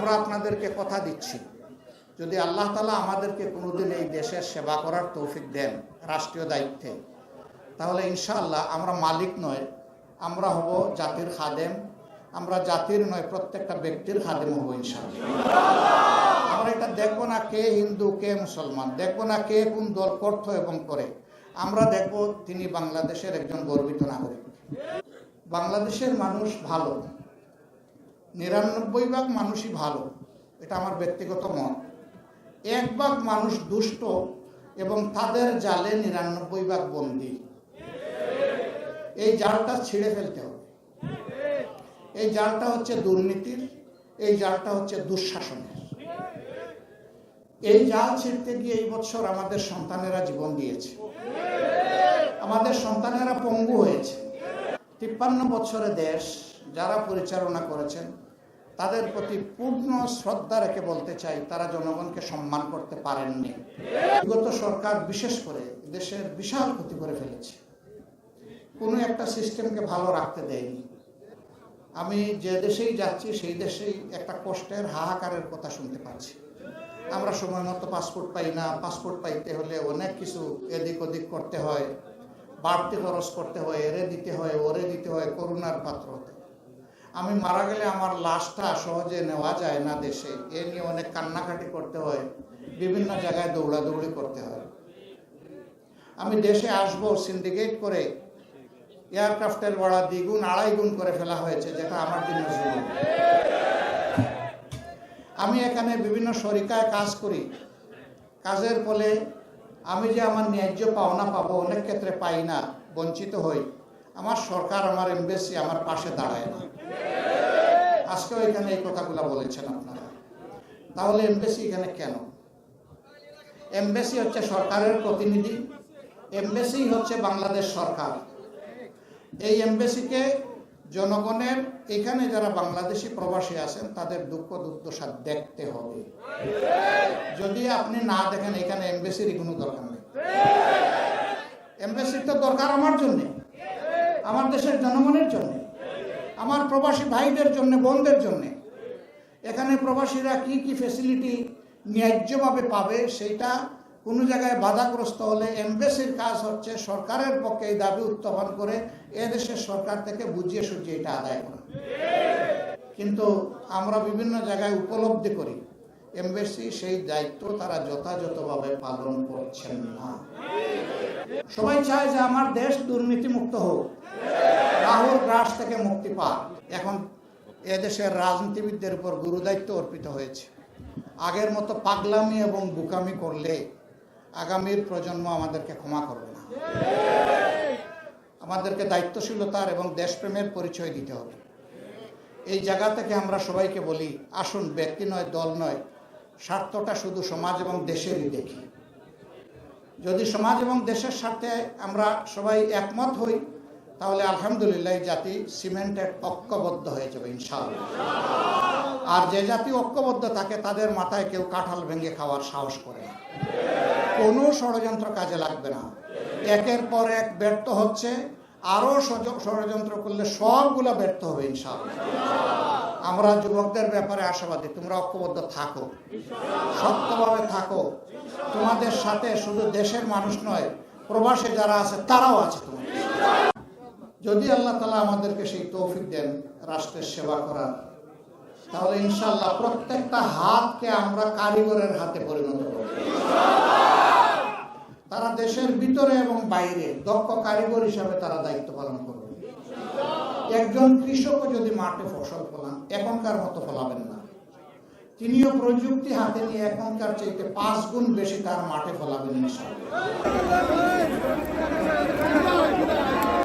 আমরা আপনাদেরকে কথা দিচ্ছি। যদি আল্লাহ তালা আমাদেরকে কোনোদিন এই দেশের সেবা করার তৌফিক দেন রাষ্ট্রীয় দায়িত্বে, তাহলে ইনশাআল্লাহ আমরা মালিক নয়, আমরা হব জাতির খাদেম, আমরা জাতির নয়, প্রত্যেকটা ব্যক্তির খাদেম হব ইনশাআল্লাহ। আমরা এটা দেখব না কে হিন্দু, কে মুসলমান, দেখব না কে কোন দল করত এবং করে। আমরা দেখব তিনি বাংলাদেশের একজন গর্বিত নাগরিক। বাংলাদেশের মানুষ ভালো নিরানব্বই ভাগ মানুষই ভালো, এটা আমার ব্যক্তিগত মত। এক ভাগ মানুষ দুষ্ট এবং তাদের জালে নিরানব্বই ভাগ বন্দি। এই জালটা ছিঁড়ে ফেলতে হবে। এই জালটা হচ্ছে দুর্নীতির, এই জালটা হচ্ছে দুঃশাসনের। এই জাল ছিঁড়তে গিয়ে এই বছর আমাদের সন্তানেরা জীবন দিয়েছে। আমাদের সন্তানেরা পঙ্গু হয়েছে। তিপ্পান্ন বছরে দেশ যারা পরিচালনা করেছেন, তাদের প্রতি পূর্ণ শ্রদ্ধা রেখে বলতে চাই, তারা জনগণকে সম্মান করতে পারেননি। বিগত সরকার বিশেষ করে দেশের বিশাল ক্ষতি করে ফেলেছে। কোনো একটা সিস্টেমকে ভালো রাখতে দেয়নি। আমি যে দেশেই যাচ্ছি, সেই দেশেই একটা কষ্টের হাহাকারের কথা শুনতে পাচ্ছি। আমরা সময় মতো পাসপোর্ট পাই না, পাসপোর্ট পাইতে হলে অনেক কিছু এদিক ওদিক করতে হয়। বাড়তি খরচ করতে হয়, এরে দিতে হয়, ওরে দিতে হয়, করুণার পাত্র হতে। আমি মারা গেলে আমার লাশটা সহজে নেওয়া যায় না দেশে। এ নিয়ে অনেক কান্নাকাটি করতে হয়। বিভিন্ন জায়গায় দৌড়াদৌড়ি করতে হয়। আমি দেশে আসব সিন্ডিকেট করে। এয়ারক্রাফটের ভাড়া দ্বিগুণ, আড়াই গুণ করে ফেলা হয়েছে, যেটা আমার জন্য। আমি এখানে বিভিন্ন শরিকায় কাজ করি। কাজের ফলে আমি যে আমার ন্যায্য পাওনা পাবো, অনেক ক্ষেত্রে পাই না, বঞ্চিত হই। আমার সরকার, আমার এমবেসি আমার পাশে দাঁড়ায় না। আজকেও এখানে এই কথাগুলো বলেছেন আপনারা। তাহলে এমবেসি এখানে কেন? এমবেসি হচ্ছে সরকারের প্রতিনিধি। এমবেসি হচ্ছে বাংলাদেশ সরকার। এই এমবেসিকে জনগণের, এখানে যারা বাংলাদেশি প্রবাসী আছেন, তাদের দুঃখ দুর্দশা দেখতে হবে। যদি আপনি না দেখেন, এখানে এমবেসির কোনো দরকার নেই। এমবেসির তো দরকার আমার জন্যে। আমার দেশের জনগণের জন্য, আমার প্রবাসী ভাইদের জন্য, বোনদের জন্য, এখানে প্রবাসীরা কি কি ফেসিলিটি ন্যায্যভাবে পাবে সেটা কোনো জায়গায় বাধাগ্রস্ত হলে এমবেসির কাজ হচ্ছে সরকারের পক্ষে এই দাবি উত্থাপন করে এদেশের সরকার থেকে বুঝিয়ে সুঝিয়ে এটা আদায় করা। কিন্তু আমরা বিভিন্ন জায়গায় উপলব্ধি করি এমবেসি সেই দায়িত্ব তারা যথাযথভাবে পালন করছেন না। সবাই চায় যে আমার দেশ দুর্নীতিমুক্ত হোক। রাহুল গ্রাস থেকে মুক্তি পাক। এখন এদেশের রাজনীতিবিদদের উপর গুরুদায়িত্ব অর্পিত হয়েছে। আগের মতো পাগলামি এবং বুকামি করলে আগামীর প্রজন্ম আমাদেরকে ক্ষমা করবে না। আমাদেরকে দায়িত্বশীলতার এবং দেশপ্রেমের পরিচয় দিতে হবে। এই জায়গা থেকে আমরা সবাইকে বলি, আসুন ব্যক্তি নয়, দল নয়, স্বার্থটা শুধু সমাজ এবং দেশেরই দেখি। যদি সমাজ এবং দেশের সাথে আমরা সবাই একমত হই, তাহলে আলহামদুলিল্লাহ এই জাতি সিমেন্টের ঐক্যবদ্ধ হয়ে যাবে, ইনশাআল্লাহ। আর যে জাতি ঐক্যবদ্ধ থাকে, তাদের মাথায় কেউ কাঁঠাল ভেঙে খাওয়ার সাহস করে না। কোনো ষড়যন্ত্র কাজে লাগবে না। একের পর এক ব্যর্থ হচ্ছে, আরও ষড়যন্ত্র করলে সবগুলো ব্যর্থ হবে, ইনশাআল্লাহ। আমরা যুবকদের ব্যাপারে আশাবাদী, তোমরা ঐক্যবদ্ধ থাকো। সত্যভাবে থাকো। তোমাদের সাথে শুধু দেশের মানুষ নয়, প্রবাসে যারা আছে, তারাও আছে যদি আল্লাহ তালা আমাদেরকে সেই তৌফিক দেন, রাষ্ট্রের সেবা করার, তাহলে ইনশাল্লাহ প্রত্যেকটা হাতকে আমরা কারিগরের হাতে পরিণত করব। তারা দেশের ভিতরে এবং বাইরে দক্ষ কারিগর হিসাবে তারা দায়িত্ব পালন করবে। একজন কৃষকও যদি মাঠে ফসল এখনকার মতো ফলাবেন না। তিনিও প্রযুক্তি হাতে নিয়ে এখনকার চাইতে পাঁচ গুণ বেশি তার মাঠে ফলাবেন ইনশাল্লাহ